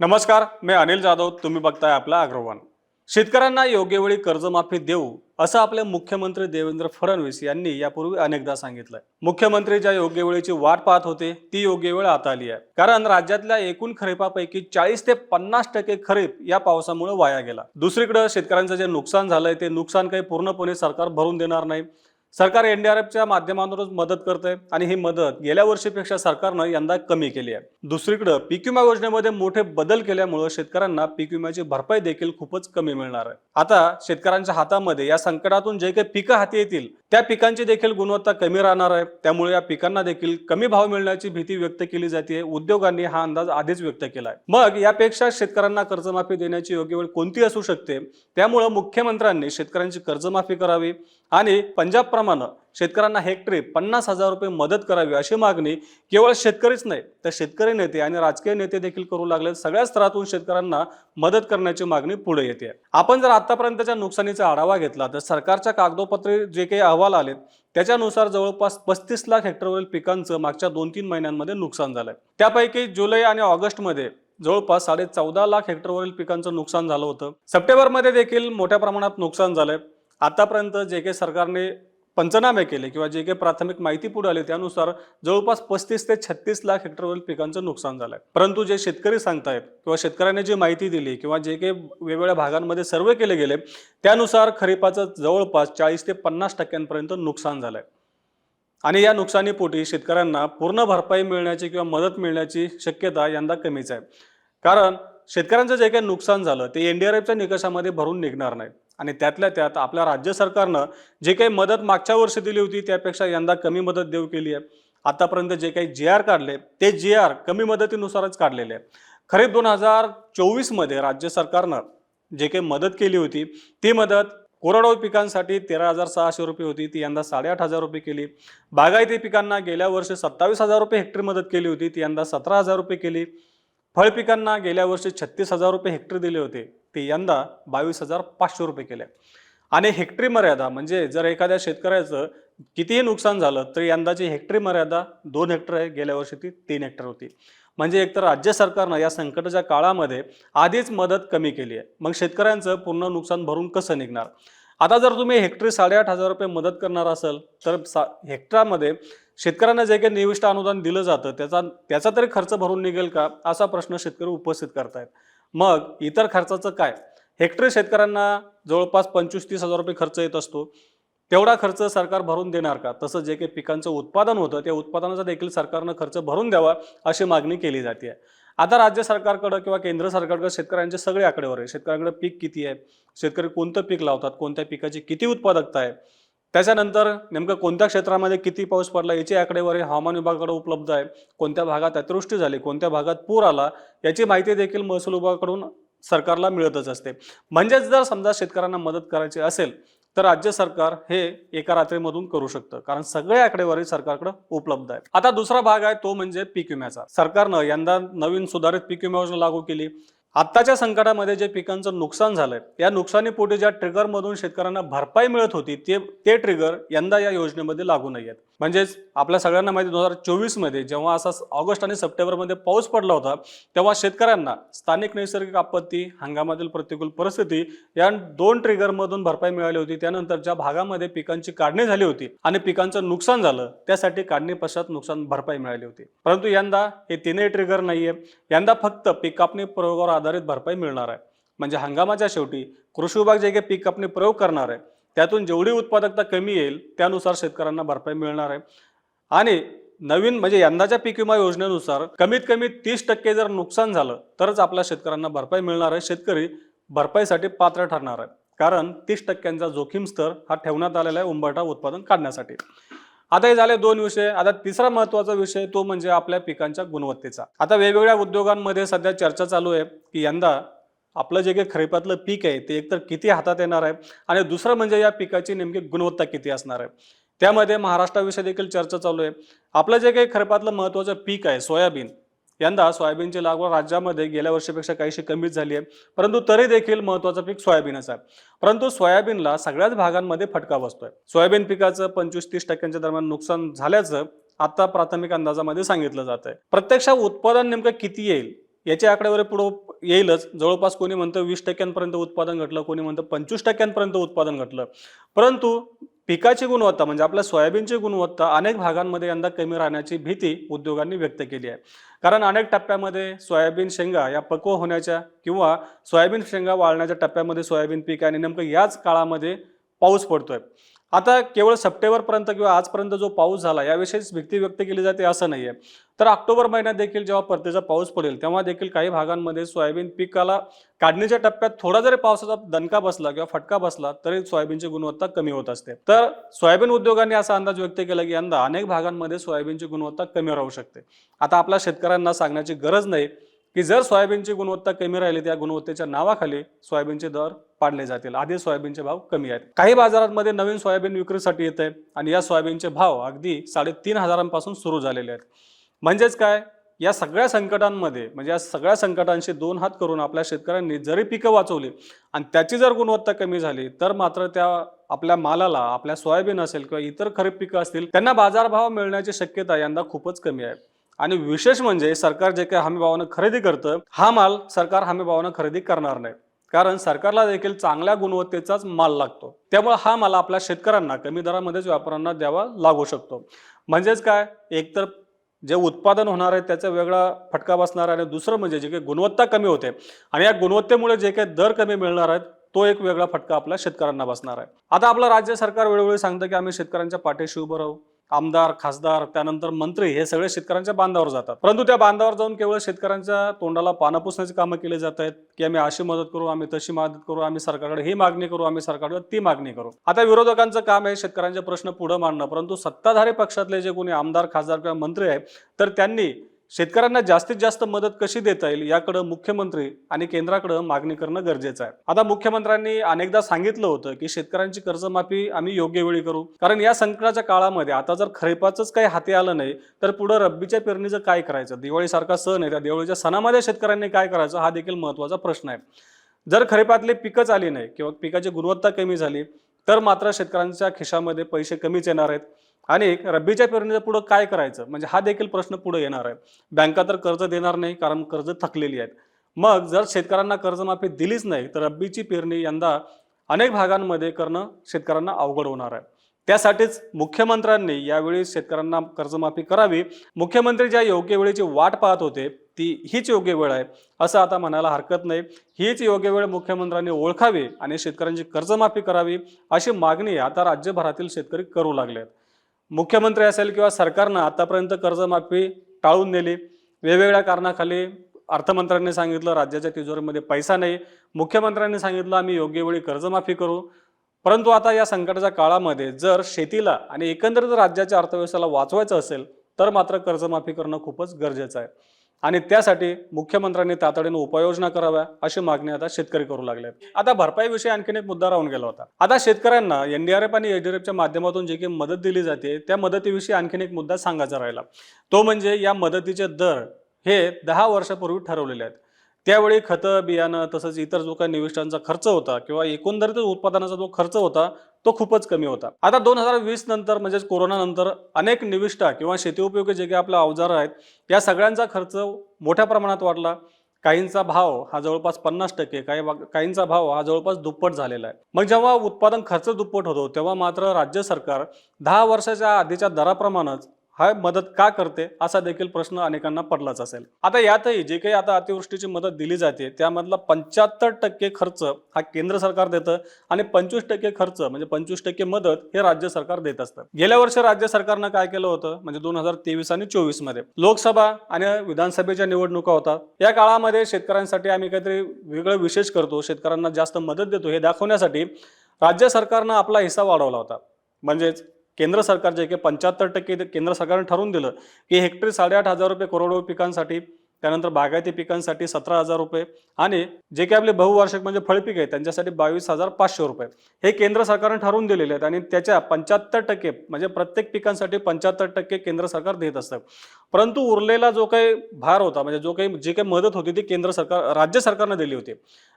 नमस्कार मी अनिल जाधव तुम्ही बघताय आपला अग्रवान. शेतकऱ्यांना योग्य वेळी कर्जमाफी देऊ असं आपले मुख्यमंत्री देवेंद्र फडणवीस यांनी यापूर्वी अनेकदा सांगितलंय. मुख्यमंत्री ज्या योग्य वेळेची वाट पाहत होते ती योग्य वेळ आता आली आहे. कारण राज्यातल्या एकूण खरीपापैकी चाळीस ते पन्नास टक्के खरीप या पावसामुळे वाया गेला. दुसरीकडे शेतकऱ्यांचं जे नुकसान झालंय ते नुकसान काही पूर्णपणे सरकार भरून देणार नाही. सरकार एनडीआरएफच्या माध्यमातूनच मदत करतंय आणि ही मदत गेल्या वर्षीपेक्षा सरकारनं यंदा कमी केली आहे. दुसरीकडे पीक विमा योजनेमध्ये मोठे बदल केल्यामुळे शेतकऱ्यांना पीक विम्याची भरपाई देखील खूपच कमी मिळणार आहे. आता शेतकऱ्यांच्या हातामध्ये या संकटातून जे काही पिकं हाती येतील त्या पिकांची देखील गुणवत्ता कमी राहणार आहे. त्यामुळे या पिकांना देखील कमी भाव मिळण्याची भीती व्यक्त केली जाते. उद्योगांनी हा अंदाज आधीच व्यक्त केला आहे मग यापेक्षा शेतकऱ्यांना कर्जमाफी देण्याची योग्य वेळ कोणती असू शकते? त्यामुळं मुख्यमंत्र्यांनी शेतकऱ्यांची कर्जमाफी करावी आणि पंजाब पंजाबप्रमाणे शेतकऱ्यांना हेक्टरी पन्नास हजार रुपये मदत करावी अशी मागणी केवळ शेतकरीच नाही तर शेतकरी नेते आणि राजकीय नेते देखील करू लागले सगळ्या स्तरातून शेतकऱ्यांना मदत करण्याची मागणी पुढे येते. आपण जर आतापर्यंतच्या नुकसानीचा आढावा घेतला तर सरकारच्या कागदोपत्री जे काही अहवाल आलेत त्याच्यानुसार जवळपास पस्तीस लाख हेक्टरवरील पिकांचं मागच्या दोन तीन महिन्यांमध्ये नुकसान झालंय. त्यापैकी जुलै आणि ऑगस्टमध्ये जवळपास साडे चौदा लाख हेक्टरवरील पिकांचं नुकसान झालं होतं. सप्टेंबरमध्ये देखील मोठ्या प्रमाणात नुकसान झालंय. आतापर्यंत जे काही सरकारने पंचनामे केले किंवा जे काही प्राथमिक माहिती पुढे आली त्यानुसार जवळपास पस्तीस ते छत्तीस लाख हेक्टरवरील पिकांचं नुकसान झालंय. परंतु जे शेतकरी सांगतायत किंवा शेतकऱ्यांनी जी माहिती दिली किंवा जे काही वेगवेगळ्या भागांमध्ये सर्वे केले गेले त्यानुसार खरीपाचं जवळपास चाळीस ते पन्नास टक्क्यांपर्यंत नुकसान झालंय. आणि या नुकसानीपोटी शेतकऱ्यांना पूर्ण भरपाई मिळण्याची किंवा मदत मिळण्याची शक्यता यंदा कमीच आहे. कारण शेतकऱ्यांचं जे काही नुकसान झालं ते एनडीआरएफच्या निकषामध्ये भरून निघणार नाही. आणि त्यातल्या त्यात आपल्या राज्य सरकारनं जे काही मदत मागच्या वर्षी दिली होती त्यापेक्षा यंदा कमी मदत देऊ केली आहे. आतापर्यंत जे काही जी आर काढले ते जी आर कमी मदतीनुसारच काढलेले आहे. खरीप दोन हजार चोवीसमध्ये राज्य सरकारनं जे काही मदत केली होती ती मदत कोरडवाहू पिकांसाठी तेरा हजार सहाशे रुपये होती ती यंदा साडेआठ हजार रुपये केली. बागायती पिकांना गेल्या वर्षी सत्तावीस हजार रुपये हेक्टरी मदत केली होती ती यंदा सतरा हजार रुपये केली. फळ पिकांना गेल्या वर्षी छत्तीस हजार रुपये हेक्टरी दिले होते. ते यंदा बावीस हजार पाचशे रुपये केले. आणि हेक्टरी मर्यादा म्हणजे जर एखाद्या शेतकऱ्याचं कितीही नुकसान झालं तर यंदाची हेक्टरी मर्यादा दोन हेक्टर आहे. गेल्या वर्षी ती तीन हेक्टर होती. म्हणजे एकतर राज्य सरकारनं या संकटाच्या काळामध्ये आधीच मदत कमी केली आहे. मग शेतकऱ्यांचं पूर्ण नुकसान भरून कसं निघणार? आता जर तुम्ही हेक्टरी साडेआठ हजार रुपये मदत करणार असाल तर सा हेक्टरामध्ये शेतकऱ्यांना जे काही निविष्ट अनुदान दिलं जातं त्याचा त्याचा तरी खर्च भरून निघेल का? असा प्रश्न शेतकरी उपस्थित करतायत. मग इतर खर्चाचं काय? हेक्टरी शेतकऱ्यांना जवळपास पंचवीस तीस हजार रुपये खर्च येत असतो. तेवढा खर्च सरकार भरून देणार का? तसं जे काही पिकांचं उत्पादन होतं त्या उत्पादनाचा देखील सरकारनं खर्च भरून द्यावा अशी मागणी केली जाते. आता राज्य सरकारकडं किंवा केंद्र सरकारकडं शेतकऱ्यांचे सगळे आकडेवारी आहे शेतकऱ्यांकडे पीक किती आहे? शेतकरी कोणतं पीक लावतात? कोणत्या पिकाची किती उत्पादकता आहे? त्याच्यानंतर नेमकं कोणत्या क्षेत्रामध्ये किती पाऊस पडला याची आकडेवारी हवामान विभागाकडे उपलब्ध आहे. कोणत्या भागात अतिवृष्टी झाली? कोणत्या भागात पूर आला? याची माहिती देखील महसूल विभागाकडून सरकारला मिळतच असते. म्हणजेच जर समजा शेतकऱ्यांना मदत करायची असेल तर राज्य सरकार हे एका रात्रीमधून करू शकतं. कारण सगळे आकडेवारी सरकारकडे उपलब्ध आहेत. आता दुसरा भाग आहे तो म्हणजे पीक विम्याचा. सरकारनं यंदा नवीन सुधारित पीक विमा योजना लागू केली. आत्ताच्या संकटामध्ये जे पिकांचं नुकसान झालंय या नुकसानीपोटी ज्या ट्रिगरमधून शेतकऱ्यांना भरपाई मिळत होती ते ते ट्रिगर यंदा या योजनेमध्ये लागू नाही आहेत म्हणजेच आपल्या सगळ्यांना माहिती दोन हजार चोवीसमध्ये जेव्हा असा ऑगस्ट आणि सप्टेंबरमध्ये पाऊस पडला होता तेव्हा शेतकऱ्यांना स्थानिक नैसर्गिक आपत्ती हंगामातील प्रतिकूल परिस्थिती या दोन ट्रिगरमधून भरपाई मिळाली होती. त्यानंतर ज्या भागामध्ये पिकांची काढणी झाली होती आणि पिकांचं नुकसान झालं त्यासाठी काढणी पश्चात नुकसान भरपाई मिळाली होती. परंतु यंदा हे तीनही ट्रिगर नाहीये. यंदा फक्त पीक कापणी प्रयोगावर आधारित भरपाई मिळणार आहे. म्हणजे हंगामाच्या शेवटी कृषी विभाग जे काही पीक कापणी प्रयोग करणार आहे त्यातून जेवढी उत्पादकता कमी येईल त्यानुसार शेतकऱ्यांना भरपाई मिळणार आहे. आणि नवीन म्हणजे यंदाच्या पीक विमा योजनेनुसार कमीत कमी तीस टक्के जर नुकसान झालं तरच आपल्या शेतकऱ्यांना भरपाई मिळणार आहे. शेतकरी भरपाईसाठी पात्र ठरणार आहे. कारण तीस टक्क्यांचा जोखीम स्तर हा ठेवण्यात आलेला आहे उंबरठा उत्पादन काढण्यासाठी. आता हे झाले दोन विषय. आता तिसरा महत्त्वाचा विषय तो म्हणजे आपल्या पिकांच्या गुणवत्तेचा. आता वेगवेगळ्या उद्योगांमध्ये सध्या चर्चा चालू आहे की यंदा आपलं जे काही खरीपातलं पीक आहे ते एकतर किती हातात येणार आहे आणि दुसरं म्हणजे या पिकाची नेमकी गुणवत्ता किती असणार आहे. त्यामध्ये महाराष्ट्राविषयी देखील चर्चा चालू आहे. आपलं जे काही खरीपातलं महत्त्वाचं पीक आहे सोयाबीन यंदा सोयाबीनची लागवड राज्यामध्ये गेल्या वर्षीपेक्षा काहीशी कमीच झाली आहे परंतु तरी देखील महत्त्वाचं पीक सोयाबीनच आहे. परंतु सोयाबीनला सगळ्याच भागांमध्ये फटका बसतोय. सोयाबीन पिकाचं पंचवीस तीस टक्क्यांच्या दरम्यान नुकसान झाल्याचं आता प्राथमिक अंदाजामध्ये सांगितलं जात आहे प्रत्यक्षात उत्पादन नेमकं किती येईल याची आकडेवारी पुढं येईलच. जवळपास कोणी म्हणतं वीस टक्क्यांपर्यंत उत्पादन घटलं कोणी म्हणतं पंचवीस टक्क्यांपर्यंत उत्पादन घटलं. परंतु पिकाची गुणवत्ता म्हणजे आपल्या सोयाबीनची गुणवत्ता अनेक भागांमध्ये यंदा कमी राहण्याची भीती उद्योगांनी व्यक्त केली आहे. कारण अनेक टप्प्यामध्ये सोयाबीन शेंगा या पक्व होण्याच्या किंवा सोयाबीन शेंगा वाळण्याच्या टप्प्यामध्ये सोयाबीन पीक आणि नेमकं याच काळामध्ये पाऊस पडतोय. आता केवळ सप्टेंबरपर्यंत किंवा आजपर्यंत जो पाऊस झाला याविषयीच भीती व्यक्त केली जाते असं नाही आहे तर ऑक्टोबर महिन्यात देखील जेव्हा परतीचा पाऊस पडेल तेव्हा देखील काही भागांमध्ये सोयाबीन पिकाला काढणीच्या टप्प्यात थोडा जरी पावसाचा दणका बसला किंवा फटका बसला तरी सोयाबीनची गुणवत्ता कमी होत असते. तर सोयाबीन उद्योगांनी असा अंदाज व्यक्त केला की यंदा अनेक भागांमध्ये सोयाबीनची गुणवत्ता कमी राहू शकते. आता आपल्या शेतकऱ्यांना सांगण्याची गरज नाही की जर सोयाबीनची गुणवत्ता कमी राहिली त्या गुणवत्तेच्या नावाखाली सोयाबीनचे दर पाडले जातील. आधी सोयाबीनचे भाव कमी आहेत. काही बाजारांमध्ये नवीन सोयाबीन विक्रीसाठी येत आहे आणि या सोयाबीनचे भाव अगदी साडेतीन हजारांपासून सुरू झालेले आहेत. म्हणजेच काय? या सगळ्या संकटांमध्ये म्हणजे या सगळ्या संकटांशी दोन हात करून आपल्या शेतकऱ्यांनी जरी पिकं वाचवली आणि त्याची जर गुणवत्ता कमी झाली तर मात्र त्या आपल्या मालाला आपल्या सोयाबीन असेल किंवा इतर खरीप पिकं असतील त्यांना बाजारभाव मिळण्याची शक्यता यंदा खूपच कमी आहे. आणि विशेष म्हणजे सरकार जे काही हमी भावानं खरेदी करतं हा माल सरकार हमी भावानं खरेदी करणार नाही. कारण सरकारला देखील चांगल्या गुणवत्तेचाच माल लागतो. त्यामुळे हा माल आपल्या शेतकऱ्यांना कमी दरामध्येच व्यापाऱ्यांना द्यावा लागू शकतो. म्हणजेच काय? एकतर जे उत्पादन होणार आहे त्याचा वेगळा फटका बसणार आहे आणि दुसरं म्हणजे जे काही गुणवत्ता कमी होते. आणि या गुणवत्तेमुळे जे काही दर कमी मिळणार आहेत तो एक वेगळा फटका आपल्या शेतकऱ्यांना बसणार आहे. आता आपलं राज्य सरकार वेळोवेळी सांगतं की आम्ही शेतकऱ्यांच्या पाठीशी उभं राहू. आमदार खासदार त्यानंतर मंत्री हे सगळे शेतकऱ्यांच्या बांधावर जातात. परंतु त्या बांधावर जाऊन केवळ शेतकऱ्यांच्या तोंडाला पानं पुसण्याची कामं केली जात आहेत की आम्ही अशी मदत करू आम्ही तशी मदत करू आम्ही सरकारकडे ही मागणी करू आम्ही सरकारकडे ती मागणी करू. आता विरोधकांचं काम आहे शेतकऱ्यांचे प्रश्न पुढे मांडणं परंतु सत्ताधारी पक्षातले जे कोणी आमदार खासदार किंवा मंत्री आहेत तर त्यांनी शेतकऱ्यांना जास्तीत जास्त मदत कशी देता येईल याकडे मुख्यमंत्री आणि केंद्राकडे मागणी करणं गरजेचं आहे. आता मुख्यमंत्र्यांनी अनेकदा सांगितलं होतं की शेतकऱ्यांची कर्जमाफी आम्ही योग्य वेळी करू. कारण या संकटाच्या काळामध्ये आता जर खरेपाचंच काही हाती आलं नाही तर पुढे रब्बीच्या पेरणीचं काय करायचं? दिवाळीसारखा सण आहे त्या दिवाळीच्या सणामध्ये शेतकऱ्यांनी काय करायचं? हा देखील महत्त्वाचा प्रश्न आहे. जर खरेपातले पिकच आली नाही किंवा पिकाची गुणवत्ता कमी झाली तर मात्र शेतकऱ्यांच्या खिशामध्ये पैसे कमीच येणार आहेत. आणि रब्बीच्या पेरणीचं पुढं काय करायचं? म्हणजे हा देखील प्रश्न पुढे येणार आहे. बँका तर कर्ज देणार नाही कारण कर्ज थकलेली आहेत. मग जर शेतकऱ्यांना कर्जमाफी दिलीच नाही तर रब्बीची पेरणी यंदा अनेक भागांमध्ये करणं शेतकऱ्यांना अवघड होणार आहे. त्यासाठीच मुख्यमंत्र्यांनी यावेळी शेतकऱ्यांना कर्जमाफी करावी. मुख्यमंत्री ज्या योग्य वेळेची वाट पाहत होते ती हीच योग्य वेळ आहे असं आता म्हणायला हरकत नाही. हीच योग्य वेळ मुख्यमंत्र्यांनी ओळखावी आणि शेतकऱ्यांची कर्जमाफी करावी अशी मागणी आता राज्यभरातील शेतकरी करू लागले आहेत मुख्यमंत्री असेल किंवा सरकारनं आतापर्यंत कर्जमाफी टाळून नेली. वेगवेगळ्या कारणाखाली अर्थमंत्र्यांनी सांगितलं राज्याच्या तिजोरीमध्ये पैसा नाही. मुख्यमंत्र्यांनी सांगितलं आम्ही योग्य वेळी कर्जमाफी करू. परंतु आता या संकटाच्या काळामध्ये जर शेतीला आणि एकंदरीत राज्याच्या अर्थव्यवस्थेला वाचवायचं असेल तर मात्र कर्जमाफी करणं खूपच गरजेचं आहे. आणि त्यासाठी मुख्यमंत्र्यांनी तातडीने उपाययोजना कराव्या अशी मागणी आता शेतकरी करू लागले आता भरपाईविषयी आणखीन एक मुद्दा राहून गेला होता. आता शेतकऱ्यांना एनडीआरएफ आणि एचडीआरएफच्या माध्यमातून जे काही मदत दिली जाते त्या मदतीविषयी आणखीन एक मुद्दा सांगायचा राहिला. तो म्हणजे या मदतीचे दर हे दहा वर्षापूर्वी ठरवलेले आहेत. त्यावेळी खतं बियाणं तसंच इतर जो काही निविष्ठांचा खर्च होता किंवा एकंदरीतच उत्पादनाचा जो खर्च होता तो खूपच कमी होता. आता दोन हजार वीस नंतर म्हणजेच कोरोना नंतर अनेक निविष्ठा किंवा शेतीउपयोगी जे काही आपल्या अवजार आहेत या सगळ्यांचा खर्च मोठ्या प्रमाणात वाढला. काहींचा भाव हा जवळपास पन्नास टक्के काही भाग- काहींचा भाव हा जवळपास दुप्पट झालेला आहे. मग जेव्हा उत्पादन खर्च दुप्पट होतो तेव्हा मात्र राज्य सरकार दहा वर्षाच्या आधीच्या दराप्रमाणेच हा मदत का करते? असा देखील प्रश्न अनेकांना पडलाच असेल. आता यातही जे काही आता अतिवृष्टीची मदत दिली जाते त्यामधला पंच्याहत्तर टक्के खर्च हा केंद्र सरकार देतं आणि पंचवीस टक्के खर्च म्हणजे पंचवीस टक्के मदत हे राज्य सरकार देत असतं. गेल्या वर्षी राज्य सरकारनं काय केलं होतं? म्हणजे दोन हजार तेवीस आणि चोवीसमध्ये. लोकसभा आणि विधानसभेच्या निवडणुका होतात या काळामध्ये शेतकऱ्यांसाठी आम्ही काहीतरी वेगळं विशेष करतो. शेतकऱ्यांना जास्त मदत देतो हे दाखवण्यासाठी राज्य सरकारनं आपला हिस्सा वाढवला होता. म्हणजेच केंद्र सरकार जे की पंच्याहत्तर टक्के ते केंद्र सरकारने ठरवून दिलं की हेक्टरी साडेआठ हजार रुपये करोडो पिकांसाठी त्यानंतर बागायती पिकांसाठी सतरा हजार रुपये आणि जे काही आपले बहुवार्षिक म्हणजे फळपीक आहे त्यांच्यासाठी बावीस हजार पाचशे रुपये. हे केंद्र सरकारने ठरवून दिलेले आहेत आणि त्याच्या पंच्याहत्तर टक्के म्हणजे प्रत्येक पिकांसाठी पंच्याहत्तर टक्के केंद्र सरकार देत असतं. परंतु उरलेला जो काही भार होता म्हणजे जो काही जी काही मदत होती ती केंद्र सरकार राज्य सरकारने दिली होती.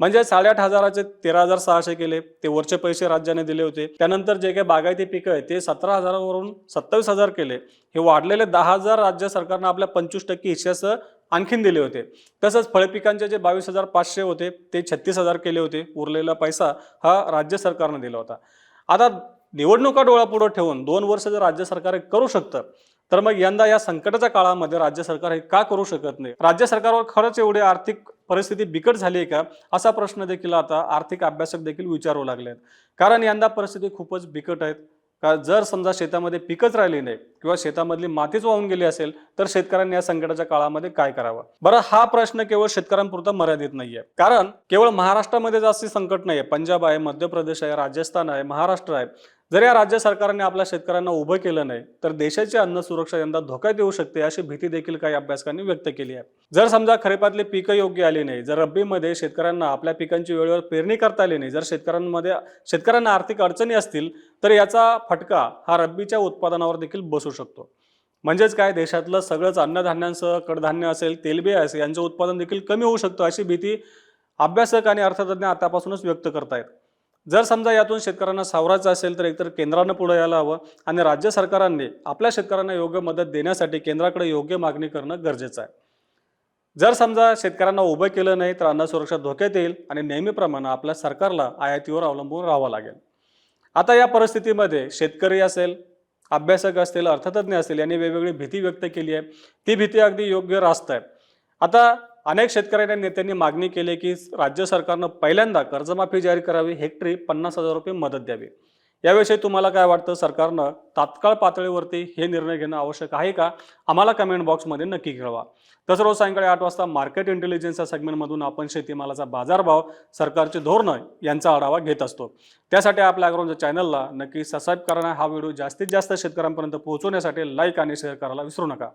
म्हणजे साडेआठ हजाराचे तेरा हजार सहाशे केले ते वरचे पैसे राज्याने दिले होते. त्यानंतर जे काही बागायती पिकं आहेत ते सतरा हजारावरून सत्तावीस हजार केले. हे वाढलेले दहा हजार राज्य सरकारनं आपल्या पंचवीस टक्के हिश्श्याचं आणखीन दिले होते. तसंच फळपिकांचे जे बावीस हजार पाचशे होते ते छत्तीस हजार केले होते. उरलेला पैसा हा राज्य सरकारनं दिला होता. आता निवडणुका डोळापुढं ठेवून दोन वर्ष जर राज्य सरकार हे करू शकतं तर मग यंदा या संकटाच्या काळामध्ये राज्य सरकार हे का करू शकत नाही? राज्य सरकारवर खरंच एवढी आर्थिक परिस्थिती बिकट झाली आहे का? असा प्रश्न देखील आता आर्थिक अभ्यासक देखील विचारू लागले आहेत कारण यंदा परिस्थिती खूपच बिकट आहेत. का जर समजा शेतामध्ये पिकच राहिली नाही किंवा शेतामधली मातीच वाहून गेली असेल तर शेतकऱ्यांनी या संकटाच्या काळामध्ये काय करावं? बरं हा प्रश्न केवळ शेतकऱ्यांपुरता मर्यादित नाहीये. कारण केवळ महाराष्ट्रामध्ये जास्ती संकट नाहीये. पंजाब आहे मध्य प्रदेश आहे राजस्थान आहे महाराष्ट्र आहे. जर या राज्य सरकारने आपल्या शेतकऱ्यांना उभं केलं नाही तर देशाची अन्न सुरक्षा यंदा धोक्यात येऊ शकते अशी भीती देखील काही अभ्यासकांनी व्यक्त केली आहे. जर समजा खरीपातली पिकं योग्य आली नाही जर रब्बीमध्ये शेतकऱ्यांना आपल्या पिकांची वेळेवर पेरणी करता आली नाही जर शेतकऱ्यांमध्ये शेतकऱ्यांना आर्थिक अडचणी असतील तर याचा फटका हा रब्बीच्या उत्पादनावर देखील बसू शकतो. म्हणजेच काय देशातलं सगळंच अन्नधान्यांसह कडधान्य असेल तेलबिया असेल यांचं उत्पादन देखील कमी होऊ शकतं अशी भीती अभ्यासक आणि अर्थतज्ञ आतापासूनच व्यक्त करतायत. जर समजा यातून शेतकऱ्यांना सावरायचं असेल तर एकतर केंद्रानं पुढे यायला हवं आणि राज्य सरकारांनी आपल्या शेतकऱ्यांना योग्य मदत देण्यासाठी केंद्राकडे योग्य मागणी करणं गरजेचं आहे. जर समजा शेतकऱ्यांना उभं केलं नाही तर अन्न सुरक्षा धोक्यात येईल आणि नेहमीप्रमाणे आपल्या सरकारला आयातीवर अवलंबून राहावं लागेल. आता या परिस्थितीमध्ये शेतकरी असेल अभ्यासक असतील अर्थतज्ञ असतील यांनी वेगवेगळी भीती व्यक्त केली आहे. ती भीती अगदी योग्य रास्त आहे. आता अनेक शेतकऱ्यांनी नेत्यांनी मागणी केली की राज्य सरकारनं पहिल्यांदा कर्जमाफी जाहीर करावी हेक्टरी पन्नास हजार रुपये मदत द्यावी. याविषयी तुम्हाला काय वाटतं? सरकारनं तात्काळ पातळीवरती हे निर्णय घेणं आवश्यक आहे का? आम्हाला कमेंट बॉक्समध्ये नक्की कळवा. तसं रोज सायंकाळी आठ वाजता मार्केट इंटेलिजन्स या सेगमेंटमधून आपण शेतीमालाचा बाजारभाव सरकारचे धोरणं यांचा आढावा घेत असतो. त्यासाठी आपल्या अग्रवच्या चॅनलला नक्की सबस्क्राईब करणं हा व्हिडिओ जास्तीत जास्त शेतकऱ्यांपर्यंत पोहोचवण्यासाठी लाईक आणि शेअर करायला विसरू नका.